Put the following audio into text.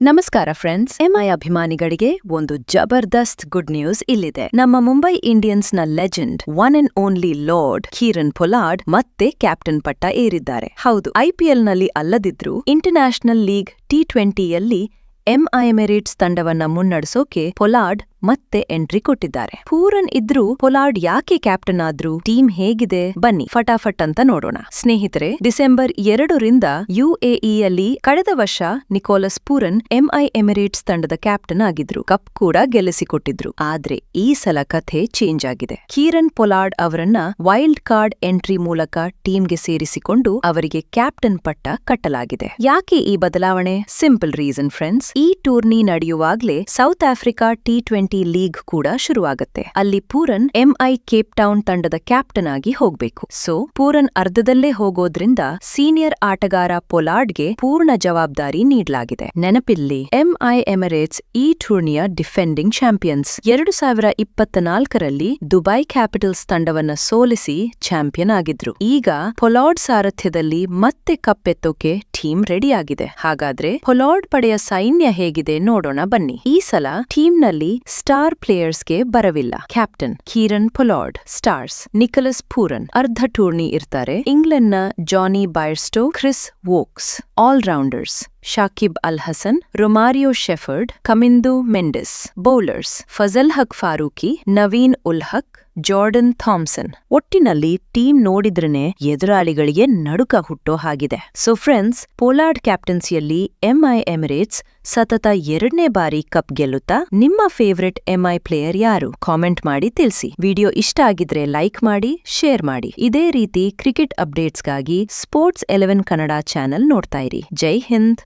ನಮಸ್ಕಾರ friends MI ಅಭಿಮಾನಿಗಳಿಗೆ ಒಂದು ಜಬರ್ದಸ್ತ್ ಗುಡ್ ನ್ಯೂಸ್ ಇಲ್ಲಿದೆ. ನಮ್ಮ Mumbai ಇಂಡಿಯನ್ಸ್ನ legend one and only lord Kieron Pollard ಮತ್ತೆ ಕ್ಯಾಪ್ಟನ್ ಪಟ್ಟ ಏರಿದ್ದಾರೆ. ಹೌದು ಐಪಿಎಲ್ನಲ್ಲಿ ಅಲ್ಲದಿದ್ರೂ ಇಂಟರ್ನ್ಯಾಷನಲ್ ಲೀಗ್ ಟಿ ಟ್ವೆಂಟಿಯಲ್ಲಿ ಎಂಐ ಎಮಿರೇಟ್ಸ್ ತಂಡವನ್ನ ಮುನ್ನಡೆಸೋಕೆ ಪೊಲಾರ್ಡ್ ಮತ್ತೆ ಎಂಟ್ರಿ ಕೊಟ್ಟಿದ್ದಾರೆ. ಪೂರನ್ ಇದ್ರೂ ಪೊಲಾರ್ಡ್ ಯಾಕೆ ಕ್ಯಾಪ್ಟನ್ ಆದ್ರು ಟೀಮ್ ಹೇಗಿದೆ? ಬನ್ನಿ, ಫಟಾಫಟ್ ಅಂತ ನೋಡೋಣ. ಸ್ನೇಹಿತರೆ, ಡಿಸೆಂಬರ್ ಎರಡರಿಂದ ಯುಎಇಯಲ್ಲಿ ಕಳೆದ ವರ್ಷ ನಿಕೋಲಸ್ ಪೂರನ್ ಎಂಐ ಎಮಿರೇಟ್ಸ್ ತಂಡದ ಕ್ಯಾಪ್ಟನ್ ಆಗಿದ್ರು. ಕಪ್ ಕೂಡ ಗೆಲ್ಲಿಸಿಕೊಟ್ಟಿದ್ರು. ಆದ್ರೆ ಈ ಸಲ ಕಥೆ ಚೇಂಜ್ ಆಗಿದೆ. ಕೀರನ್ ಪೊಲಾರ್ಡ್ ಅವರನ್ನ ವೈಲ್ಡ್ ಕಾರ್ಡ್ ಎಂಟ್ರಿ ಮೂಲಕ ಟೀಮ್ಗೆ ಸೇರಿಸಿಕೊಂಡು ಅವರಿಗೆ ಕ್ಯಾಪ್ಟನ್ ಪಟ್ಟ ಕಟ್ಟಲಾಗಿದೆ. ಯಾಕೆ ಈ ಬದಲಾವಣೆ? ಸಿಂಪಲ್ ರೀಸನ್ ಫ್ರೆಂಡ್ಸ್ ಈ tourney ನಡೆಯುವಾಗ್ಲೇ South Africa T twenty league ಕೂಡ ಶುರುವಾಗುತ್ತೆ. ಅಲ್ಲಿ ಪೂರನ್ ಎಂಐ ಕೇಪ್ ಟೌನ್ ತಂಡದ ಕ್ಯಾಪ್ಟನ್ ಆಗಿ ಹೋಗ್ಬೇಕು. ಸೊ, ಪೂರನ್ ಅರ್ಧದಲ್ಲೇ ಹೋಗೋದ್ರಿಂದ ಸೀನಿಯರ್ ಆಟಗಾರ ಪೊಲಾರ್ಡ್ಗೆ ಪೂರ್ಣ ಜವಾಬ್ದಾರಿ ನೀಡಲಾಗಿದೆ. ನೆನಪಿಲ್ಲಿ ಎಂಐ ಎಮರೇಟ್ಸ್ ಈ ಟೂರ್ನಿಯ ಡಿಫೆಂಡಿಂಗ್ ಚಾಂಪಿಯನ್ಸ್. ಎರಡು ಸಾವಿರ ಇಪ್ಪತ್ತ ನಾಲ್ಕರಲ್ಲಿ ದುಬೈ ಕ್ಯಾಪಿಟಲ್ಸ್ ತಂಡವನ್ನ ಸೋಲಿಸಿ ಚಾಂಪಿಯನ್ ಆಗಿದ್ರು. ಈಗ ಪೊಲಾರ್ಡ್ ಸಾರಥ್ಯದಲ್ಲಿ ಮತ್ತೆ ಕಪ್ಪೆತ್ತೋಕೆ ಟೀಮ್ ರೆಡಿಯಾಗಿದೆ. ಹಾಗಾದ್ರೆ ಪೊಲಾರ್ಡ್ ಪಡೆಯ ಸೈನ್ಯ ಹೇಗಿದೆ ನೋಡೋಣ ಬನ್ನಿ. ಈ ಸಲ ಟೀಮ್ನಲ್ಲಿ ಸ್ಟಾರ್ ಪ್ಲೇಯರ್ಸ್ಗೆ ಬರವಿಲ್ಲ. Captain Kieron Pollard, stars Nicholas Pooran, ಅರ್ಧ ಟೂರ್ನಿ ಇರ್ತಾರೆ. ಇಂಗ್ಲೆಂಡ್ನ Jonny Bairstow, Chris Woakes, all rounders. Shakib Al Hasan Romario Shepherd, Kamindu Mendis, bowlers, Fazal Haq Farooqi, Naveen ul Haq, Jordan Thompson. ಒಟ್ಟಿನಲ್ಲಿ ಟೀಮ್ ನೋಡಿದ್ರೇ ಎದುರಾಳಿಗಳಿಗೆ ನಡುಕ ಹುಟ್ಟೋ ಹಾಗಿದೆ. So friends Pollard ಕ್ಯಾಪ್ಟನ್ಸಿಯಲ್ಲಿ MI Emirates ಸತತ ಎರಡನೇ ಬಾರಿ ಕಪ್ ಗೆಲ್ಲುತ್ತಾ ನಿಮ್ಮ ಫೇವ್ರೆಟ್ ಎಂಐ ಪ್ಲೇಯರ್ ಯಾರು? ಕಾಮೆಂಟ್ ಮಾಡಿ ತಿಳಿಸಿ. ವಿಡಿಯೋ ಇಷ್ಟ ಆಗಿದ್ರೆ ಲೈಕ್ ಮಾಡಿ ಶೇರ್ ಮಾಡಿ. ಇದೇ ರೀತಿ ಕ್ರಿಕೆಟ್ ಅಪ್ಡೇಟ್ಸ್ಗಾಗಿ ಸ್ಪೋರ್ಟ್ಸ್ ಎಲೆವೆನ್ ಕನ್ನಡ ಚಾನೆಲ್ ನೋಡ್ತಾ ಇರಿ. ಜೈ ಹಿಂದ್.